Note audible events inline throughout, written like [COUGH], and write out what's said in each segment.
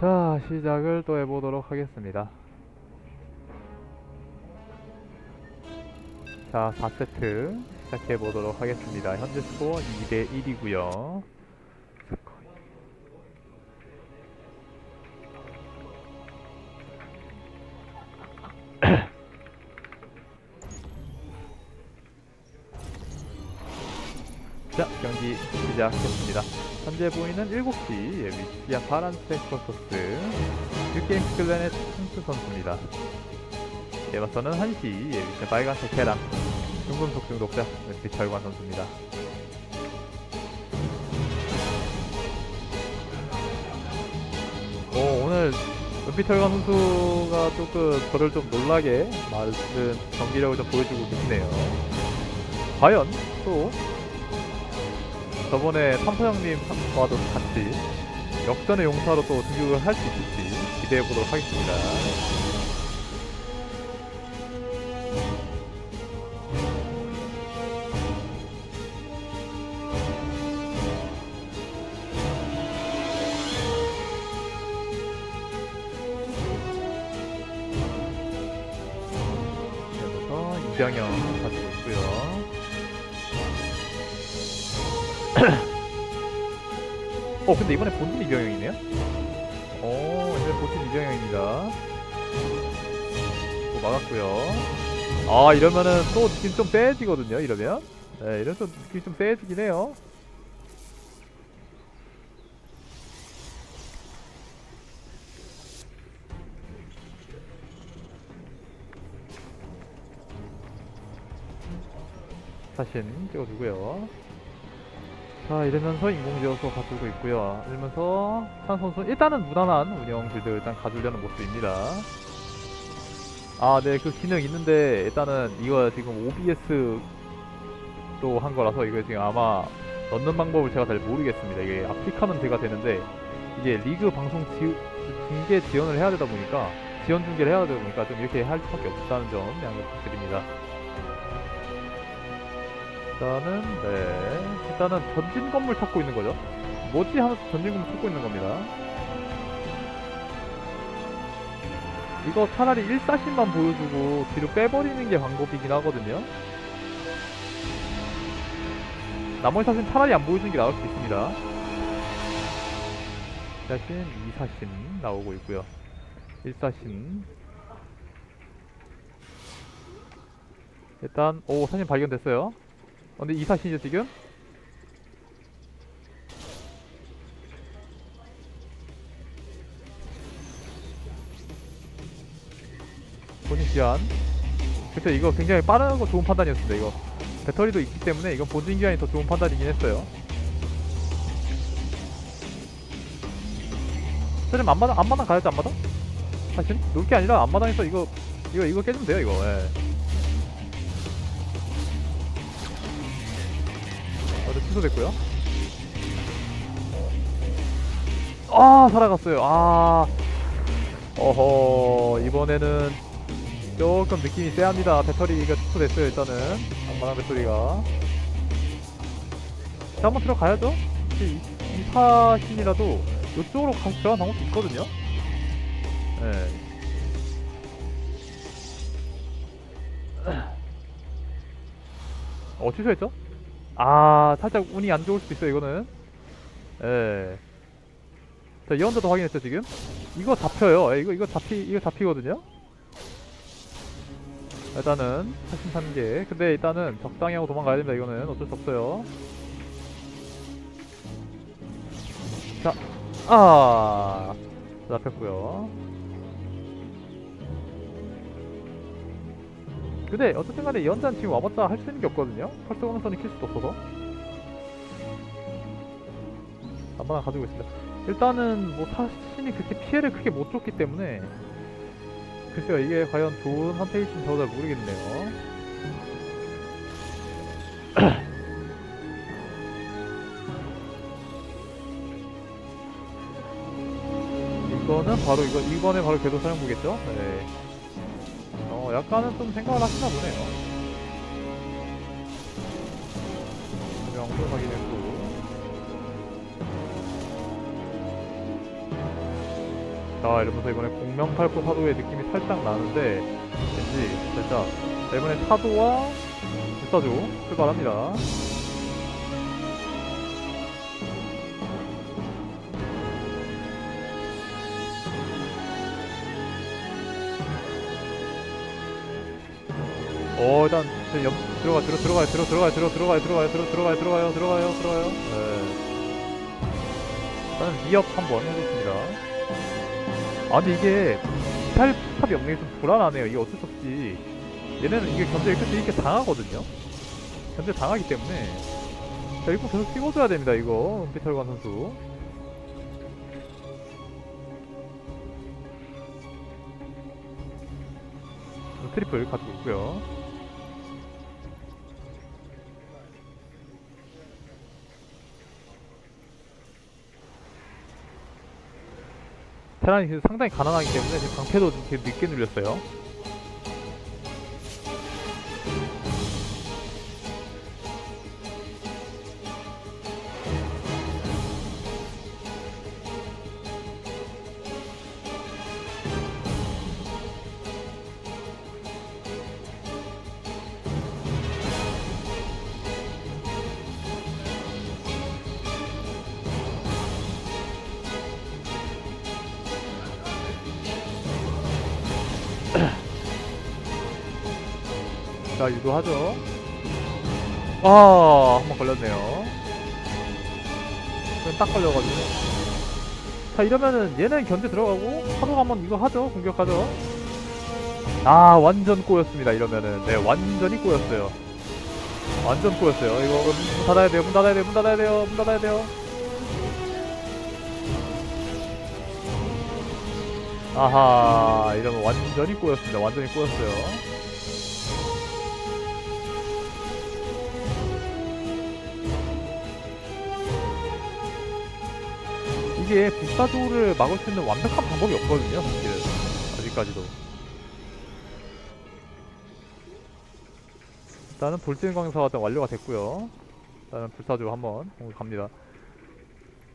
자, 시작을 또 해보도록 하겠습니다. 자, 4세트 시작해보도록 하겠습니다. 현재 스코어 2대 1이고요. 자, 경기 시작했습니다. 현재 보이는 7시 위치야 파란색 포커스 뉴게임스 클랜의 총수 선수입니다. 이에 맞서는 1시 위치야 빨간색 캐랑 중금속 중독자 왼빛 철관 선수입니다. 오, 오늘 은빛 철관 선수가 조금 저를 좀 놀라게 많은 경기력을 좀 보여주고 계시네요. 과연 또 저번에 삼포 형님과도 같이 역전의 용사로 또 등극을 할 수 있을지 기대해 보도록 하겠습니다. 그래서 이병영 어 근데 이번에 본진 이병영이네요? 어 이번에 본진 이병영입니다. 또 막았고요. 아 이러면은 또 느낌 좀 세지거든요 이러면. 네 이러면 또 느낌이 좀 세지긴 해요. 사신 찍어주고요 자 이러면서 인공지어서 가지고 있고요. 이러면서 찬 선수 일단은 무난한 운영 빌드 일단 가주려는 모습입니다. 아 네 그 기능 있는데 일단은 이거 지금 OBS로 한 거라서 이거 지금 아마 넣는 방법을 제가 잘 모르겠습니다. 이게 아프리카는 제가 되는데 이게 리그 방송 지, 중계 지원을 해야 되다 보니까 지원 중계를 해야 되다 보니까 좀 이렇게 할 수밖에 없다는 점 양해 부탁드립니다 일단은 네. 일단은 전진 건물 찾고 있는 거죠. 뭐지 하면서 전진 건물 찾고 있는 겁니다. 이거 차라리 1사신만 보여주고 뒤로 빼버리는 게 방법이긴 하거든요. 나머지 사신 차라리 안 보여주는 게 나을 수 있습니다. 1사신, 2사신 나오고 있고요. 1사신. 일단 오 사신 발견됐어요 어, 근데 2사신이죠 지금? 본인 기한 그쵸 이거 굉장히 빠른 거 좋은 판단이었습니다 이거 배터리도 있기 때문에 이건 본진 기한이 더 좋은 판단이긴 했어요 사실 앞마당 앞마당 가야지 앞마당? 사실 놀게 아니라 앞마당에서 이거 이거 이거 깨주면 돼요 이거 예. 취소됐고요 아 살아갔어요 아 어허 이번에는 조금 느낌이 쎄합니다. 배터리가 축소됐어요 일단은 안마당 배터리가 자 한번 들어가야죠. 이, 이사신이라도 이쪽으로 가, 들어가는 방법도 있거든요. 네. 어 취소했죠? 아 살짝 운이 안 좋을 수도 있어요 이거는. 예. 자 이언더도 확인했죠 지금? 이거 잡혀요. 예, 이거 이거 잡히 이거 잡히거든요. 일단은 83개 근데 일단은 적당히 하고 도망가야 됩니다 이거는 어쩔 수 없어요 자, 아 잡혔고요 근데 어쨌든 간에 연잔 지금 와봤자 할 수 있는 게 없거든요 펄스 공선이 킬 수도 없어서 한번 가지고 있습니다 일단은 뭐 사신이 그렇게 피해를 크게 못 줬기 때문에 글쎄요 이게 과연 좋은 선택일지는 저도 잘 모르겠네요 [CLEARS THROAT] 이거는 바로 이거 이번에 바로 궤도 사용구겠죠? 네. 어 약간은 좀 생각을 하시나 보네요. 명도 확인했고. 자 이러면서 이번에 공명팔보 사도의 느낌이 살짝 나는데 왠지 살짝 자, 이번에 사도와 불사조 출발합니다 어 일단 저 옆, 들어가 들어 들어가요 들어 들어가요 들어 들어가요 들어가요 들어 들어가요 들어가요 들어가요 들어가요. 네. 일단은 미역 한번 해줬습니다. 아 근데 이게 미탈 탑 영역이 좀 불안하네요. 이게 어쩔 수 없이. 얘네는 이게 견제 끝에 이렇게 당하거든요. 견제 당하기 때문에. 자 이거 계속 찍어줘야 됩니다 이거. 은빛혈관 선수. 트리플 가지고 있고요 지금 상당히 가난하기 때문에 지금 방패도 좀 되게 늦게 눌렸어요. [CLEARS THROAT] 자, 유도하죠. 아, 한 번 걸렸네요. 그럼 딱 걸려가지고. 자, 이러면은 얘는 견제 들어가고, 파도가 한번 이거 하죠. 공격하죠. 아, 완전 꼬였습니다. 이러면은. 네, 완전히 꼬였어요. 완전 꼬였어요. 이거 문 닫아야 돼요. 문 닫아야 돼요. 문 닫아야 돼요. 문 닫아야 돼요. 아하, 이러면 완전히 꼬였습니다. 완전히 꼬였어요. 이게 불사조를 막을 수 있는 완벽한 방법이 없거든요, 사실. 아직까지도. 일단은 강사가 일단 완료가 됐고요. 일단은 불사조 한번 공격합니다.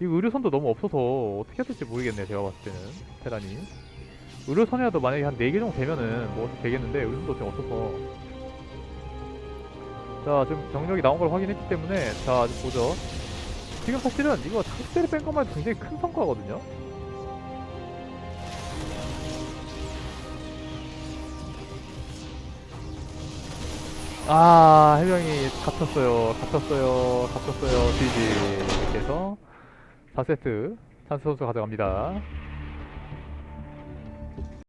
이 의료선도 너무 없어서 어떻게 해야 될지 모르겠네요, 제가 봤을 때는. 테란이. 의료선이라도 만약에 한 4개 정도 되면은 뭐 되겠는데, 의료선도 지금 없어서. 자, 지금 병력이 나온 걸 확인했기 때문에, 자, 좀 보죠. 지금 사실은 이거 tak스를 뺀 것만 굉장히 큰 성과거든요. 아, 해병이 갇혔어요. 갇혔어요. 갇혔어요. GG. 이렇게 해서 4세트 찬스 선수 가져갑니다.